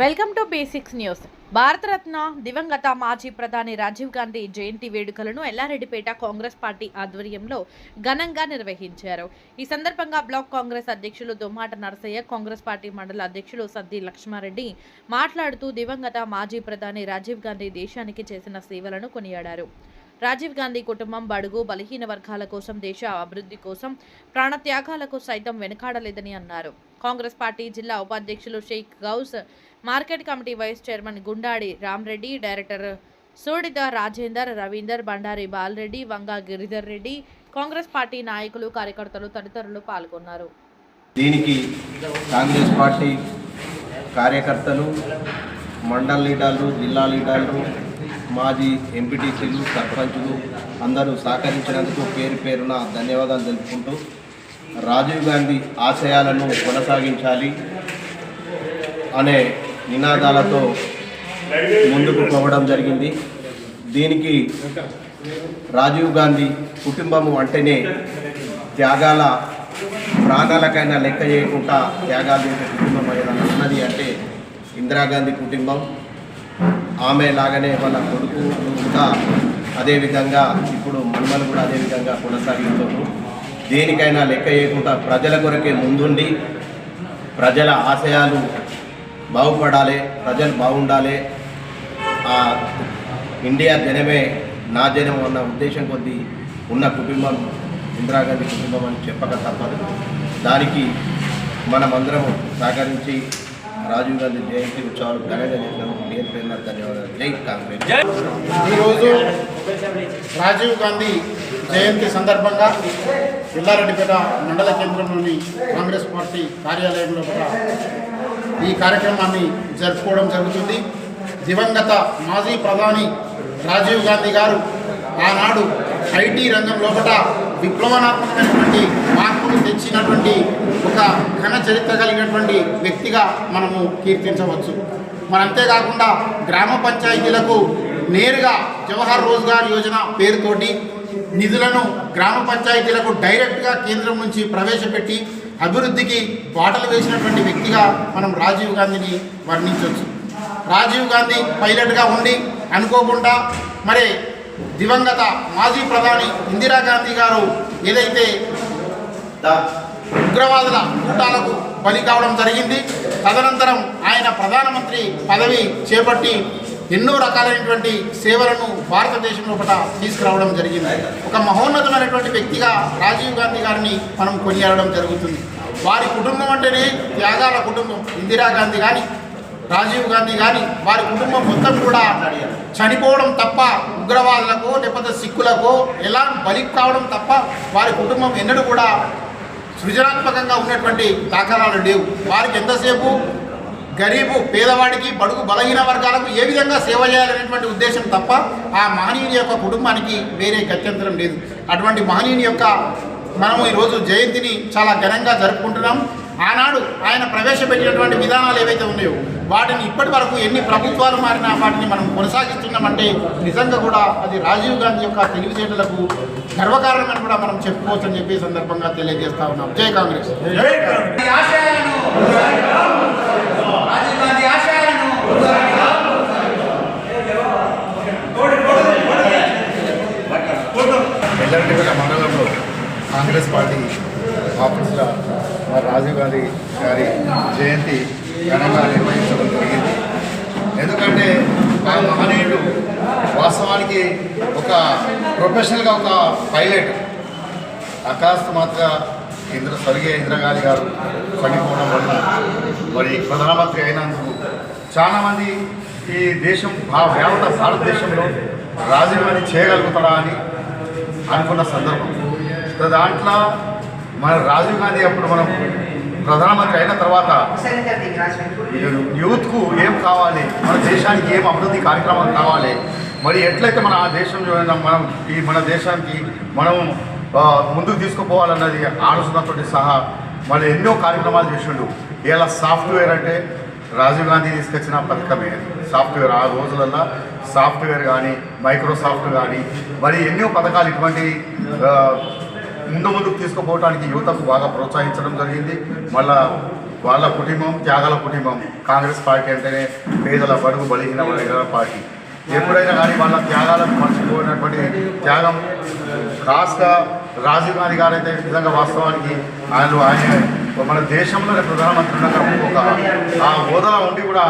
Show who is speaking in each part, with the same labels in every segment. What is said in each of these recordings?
Speaker 1: Welcome to basics news. Bharat Ratna దివంగత మాజీ ప్రధాని రాజీవ్ గాంధీ జయంతి వేడుకలను ఎల్లారెడ్డిపేట కాంగ్రెస్ పార్టీ ఆధ్వర్యంలో ఘనంగా నిర్వహించారు. ఈ సందర్భంగా బ్లాక్ కాంగ్రెస్ అధ్యక్షులు దుమ్మాట నరసయ్య కాంగ్రెస్ పార్టీ మండల అధ్యక్షులు సద్ది లక్ష్మారెడ్డి మాట్లాడుతూ దివంగత మాజీ ప్రధాని రాజీవ్ గాంధీ దేశానికి చేసిన సేవలను కొనియాడారు. రాజీవ్ గాంధీ కుటుంబం బడుగు బలహీన వర్గాల కోసం దేశ అభివృద్ధి కోసం ప్రాణత్యాగాలకు సైతం వెనుకాడలేదని అన్నారు. కాంగ్రెస్ పార్టీ జిల్లా ఉపాధ్యక్షులు Sheikh Ghouse market committee vice chairman Gundadi Ramreddy director Sudida Rajender Ravinder Bandari Balreddy Vanga Giridhar Reddy Congress party నాయకులు కార్యకర్తలు తదితరులు పాల్గొన్నారు.
Speaker 2: దీనికి కాంగ్రెస్ పార్టీ కార్యకర్తలు మండల్ లీడర్లు జిల్లా లీడర్లు మాజీ ఎంపీటీసీలు సర్పంచులు అందరూ సహకరించినందుకు పేరు పేరున ధన్యవాదాలు తెలుపుకుంటూ రాజీవ్ గాంధీ ఆశయాలను కొనసాగించాలి అనే నినాదాలతో ముందుకు పోవడం జరిగింది. దీనికి రాజీవ్ గాంధీ కుటుంబము అంటేనే త్యాగాల ప్రాణాలకైనా లెక్క చేయకుండా త్యాగాలు చేసే కుటుంబం ఏదైనా ఉన్నది అంటే ఇందిరాగాంధీ కుటుంబం. ఆమె లాగానే వాళ్ళ కొడుకు కూడా అదేవిధంగా ఇప్పుడు మనమలు కూడా అదేవిధంగా కొనసాగిస్తున్నారు దేనికైనా లెక్క చేయకుండా ప్రజల కొరకే ముందుండి ప్రజల ఆశయాలు బాగుపడాలి ప్రజలు బాగుండాలి. ఆ ఇండియా జనమే నా జనం అన్న ఉద్దేశం కొద్దీ ఉన్న కుటుంబం ఇందిరాగాంధీ కుటుంబం అని చెప్పక తప్పదు. దానికి మనమందరం సహకరించి రాజీవ్ గాంధీ జయంతి ఉత్సవాలు ఘనంగా చేసినందుకు పేరున ధన్యవాదాలు. జై కాంగ్రెస్.
Speaker 3: ఈరోజు రాజీవ్ గాంధీ జయంతి సందర్భంగా ఎల్లారెడ్డిపేట మండల కేంద్రంలోని కాంగ్రెస్ పార్టీ కార్యాలయంలో కూడా ఈ కార్యక్రమాన్ని జరుపుకోవడం జరుగుతుంది. దివంగత మాజీ ప్రధాని రాజీవ్ గాంధీ గారు ఆనాడు ఐటీ రంగం లోపల విప్లవనాత్మకమైనటువంటి మార్పులు ఘన చరిత్ర కలిగినటువంటి వ్యక్తిగా మనము కీర్తించవచ్చు. మరి అంతేకాకుండా గ్రామ పంచాయతీలకు నేరుగా జవహర్ రోజ్గార్ యోజన పేరుతోటి నిధులను గ్రామ పంచాయతీలకు డైరెక్ట్గా కేంద్రం నుంచి ప్రవేశపెట్టి అభివృద్ధికి బాటలు వేసినటువంటి వ్యక్తిగా మనం రాజీవ్ గాంధీని వర్ణించవచ్చు. రాజీవ్ గాంధీ పైలట్గా ఉండి అనుకోకుండా మరి దివంగత మాజీ ప్రధాని ఇందిరాగాంధీ గారు ఏదైతే ఉగ్రవాదుల కూటాలకు బలి కావడం జరిగింది. తదనంతరం ఆయన ప్రధానమంత్రి పదవి చేపట్టి ఎన్నో రకాలైనటువంటి సేవలను భారతదేశం లోపల తీసుకురావడం జరిగింది. ఒక మహోన్నతమైనటువంటి వ్యక్తిగా రాజీవ్ గాంధీ గారిని మనం కొనియాడడం జరుగుతుంది. వారి కుటుంబం అంటేనే త్యాగాల కుటుంబం ఇందిరాగాంధీ కానీ రాజీవ్ గాంధీ కానీ వారి కుటుంబం మొత్తం కూడా చనిపోవడం తప్ప ఉగ్రవాదులకు లేకపోతే సిక్కులకో ఎలా బలి కావడం తప్ప వారి కుటుంబం ఎన్నడూ కూడా సృజనాత్మకంగా ఉన్నటువంటి దాఖలాలు లేవు. వారికి ఎంతసేపు? గరీబు పేదవాడికి బడుగు బలహీన వర్గాలకు ఏ విధంగా సేవ చేయాలనేటువంటి ఉద్దేశం తప్ప ఆ మహనీయుని యొక్క కుటుంబానికి వేరే గత్యంతరం లేదు. అటువంటి మహనీయుని యొక్క మనము ఈరోజు జయంతిని చాలా ఘనంగా జరుపుకుంటున్నాం. ఆనాడు ఆయన ప్రవేశపెట్టినటువంటి విధానాలు ఏవైతే ఉన్నాయో వాటిని ఇప్పటి వరకు ఎన్ని ప్రభుత్వాలు మారినా వాటిని మనం కొనసాగిస్తున్నామంటే నిజంగా కూడా అది రాజీవ్ గాంధీ యొక్క తెలివితేటలకు గర్వకారణమని కూడా మనం చెప్పుకోవచ్చు అని చెప్పి ఈ సందర్భంగా తెలియజేస్తా ఉన్నాం. జై కాంగ్రెస్.
Speaker 4: మండలంలో కాంగ్రెస్ పార్టీ రాజీవ్ గాంధీ గారి జయంతి ఘనంగా నిర్వహించడం జరిగింది. ఎందుకంటే ఆ మహనీయుడు వాస్తవానికి ఒక ప్రొఫెషనల్గా ఒక పైలట్. అకస్మాత్తుగా ఇంద్ర స్వర్గీయ ఇందిరాగాంధీ గారు చనిపోవడం వల్ల మరి ప్రధానమంత్రి అయినందుకు చాలామంది ఈ దేశం భా- యావత భారతదేశంలో రాజీవ్ గాంధీ చేయగలుగుతాడా అని అనుకున్న సందర్భం. దాంట్లో మన రాజీవ్ గాంధీ అప్పుడు మనం ప్రధానమంత్రి అయిన తర్వాత యూత్కు ఏం కావాలి? మన దేశానికి ఏం అభివృద్ధి కార్యక్రమాలు కావాలి? మరి ఎట్లయితే మన ఆ దేశంలో మనం ఈ మన దేశానికి మనం ముందుకు తీసుకుపోవాలన్నది ఆలోచనతో సహా మళ్ళీ ఎన్నో కార్యక్రమాలు చేసిండు. ఇలా సాఫ్ట్వేర్ అంటే రాజీవ్ గాంధీ తీసుకొచ్చిన పథకమే. సాఫ్ట్వేర్ ఆ రోజులల్లో సాఫ్ట్వేర్ కానీ మైక్రోసాఫ్ట్ కానీ మరి ఎన్నో పథకాలు ఇటువంటి ముందు ముందుకు తీసుకుపోవడానికి యువతకు బాగా ప్రోత్సహించడం జరిగింది. మళ్ళా వాళ్ళ కుటుంబం త్యాగాల కుటుంబం. కాంగ్రెస్ పార్టీ అంటేనే పేదల బడుగు బలిగిన వర్గాల పార్టీ. ఎప్పుడైనా కానీ వాళ్ళ త్యాగాలకు మర్చిపోయినటువంటి త్యాగం. కాస్గా రాజీవ్ గాంధీ గారు అయితే నిజంగా వాస్తవానికి ఆయన ఆయన మన దేశంలోనే ప్రధానమంత్రి ఉండగా ఒక ఆ హోదాలో ఉండి కూడా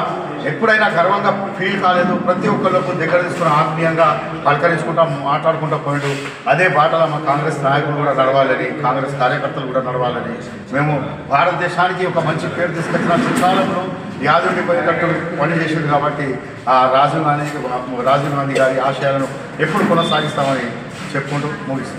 Speaker 4: ఎప్పుడైనా గర్వంగా ఫీల్ కాలేదు. ప్రతి ఒక్కళ్ళకు దగ్గర తీసుకుని ఆత్మీయంగా పలకరించుకుంటా మాట్లాడుకుంటా పోయాడు. అదే బాటలో మా కాంగ్రెస్ నాయకులు కూడా నడవాలని కాంగ్రెస్ కార్యకర్తలు కూడా నడవాలని మేము భారతదేశానికి ఒక మంచి పేరు తీసుకొచ్చిన చిత్రాలలో యాదుండిపోయేటట్టు పని చేసింది కాబట్టి ఆ రాజీవ్ గాంధీ రాజీవ్ గాంధీ గారి ఆశయాలను ఎప్పుడు కొనసాగిస్తామని చెప్పుకుంటూ ముగిస్తాం